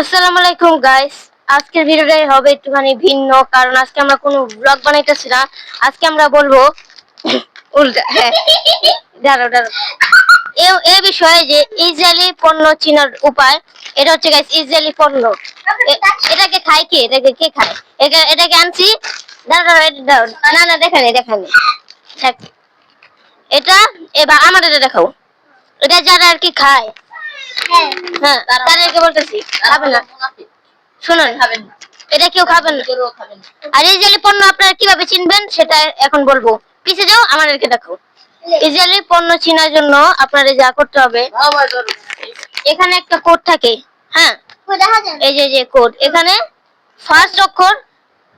আসসালামু আলাইকুম গাইস আজকের ভিডিওটাই হবে একটুখানি ভিন্ন, কারণ আজকে আমরা কোনো ব্লগ বানাইতেছি না। আজকে আমরা বলব, উল্টা হ্যাঁ। দাঁড়াও এ এ বিষয়ে যে ইসরায়েলি পণ্য চিনার উপায়, এটা হচ্ছে গাইস ইসরায়েলি পণ্য। এটাকে খায় কে? এটাকে কে খায়? এটা এটাকে আনছি। এটা দাও। না না, দেখানি দেখানি। এটা, এবার আমার এটা দেখাও। এটা যারা আর কি খায়। হ্যাঁ। তাদেরকে বলতেছি খাবে না। শুনুন খাবেন না। এটা কেউ খাবেন না। কেউ খাবেন না। আর ইসরায়েলি পণ্য আপনারা কীভাবে চিনবেন সেটা এখন বলব। পিছে যাও আমাদেরকে দেখো ইসরায়েলি পণ্য চেনার জন্য আপনাদের যা করতে হবে এখানে একটা কোড থাকে হ্যাঁ? এই যে যে কোড এখানে ফার্স্ট অক্ষর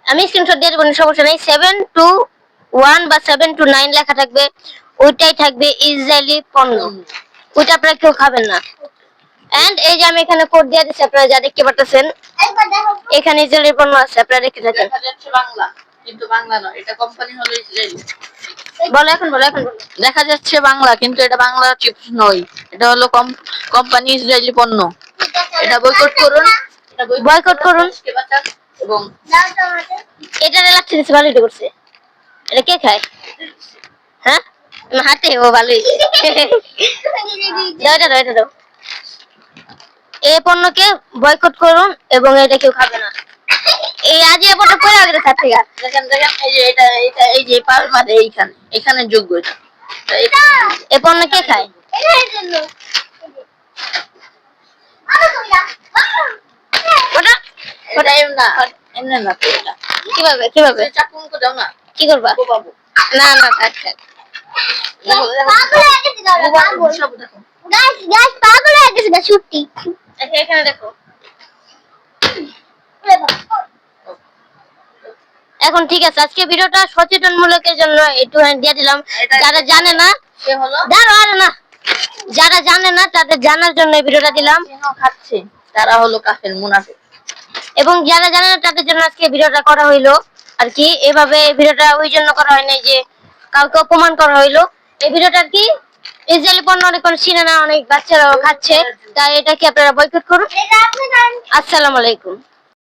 আমি স্ক্রিনশট দিয়ে দেবো সমস্যা নেই। সেভেন টু ওয়ান বা সেভেন টু নাইন লেখা থাকবে ওইটাই থাকবে ইসরায়েলি পণ্য। ওইটা আপনারা কেউ খাবেন না। এন্ড এই যে আমি এখানে কোড দিয়ে দিচ্ছি আপনারা যা দেখতে পারতেছেন এখানে ইসরায়েলি পণ্য আছে আপনারা দেখতে থাকেন। দেখা যাচ্ছে বাংলা কিন্তু বাংলা নয় এটা কোম্পানি হলো ইসরায়েলি বলো এখন বলো এখন। দেখা যাচ্ছে বাংলা কিন্তু এটা বাংলা চিপস নয় এটা হলো কোম্পানি ইসরায়েলি পণ্য। এটা বয়কট করুন Boycott করুন। এবং এটা লাগছে দিচ্ছে ভালোই করছে। এটা কে খায়? হ্যাঁ? হাতে ও ভালোই। দাও এটা দাও এটা দাও। এই পণ্যকে বয়কট করুন এবং এটা কেউ খাবে না। এই আজ এ পণ্য পরে আগে থাক থেকে দেখেন দেখেন এই যে এটা এটা এই যে পার মাঝে এইখানে এখানে যোগ্য এটা। এই পণ্য কে খায়? ওটা? এটা এমন না এমনি না কীভাবে কীভাবে? চাকুন দাও না। কি করবা? না না থাক থাক। এখানে দেখো। এখন ঠিক আছে আজকে ভিডিওটা সচেতন মূলকের জন্য একটু দিয়ে দিলাম। যারা জানে না হলো? দাঁড়ো না। যারা জানে না তাদের জানার জন্য এই ভিডিওটা দিলাম। খাচ্ছে। তারা হলো কাফের মুনাফিক। এবং যারা জানে না তাদের জন্য আজকে ভিডিওটা করা হইল। আর কি এভাবে এই ভিডিওটা ওই জন্য করা হয়নি যে কাউকে অপমান করা হইল। এই ভিডিওটা আর কি ইসরায়েলি পণ্য অনেক চিনে না অনেক বাচ্চারাও খাচ্ছে তাই এটা কি আপনারা বয়কট করুন। আসসালামু আলাইকুম।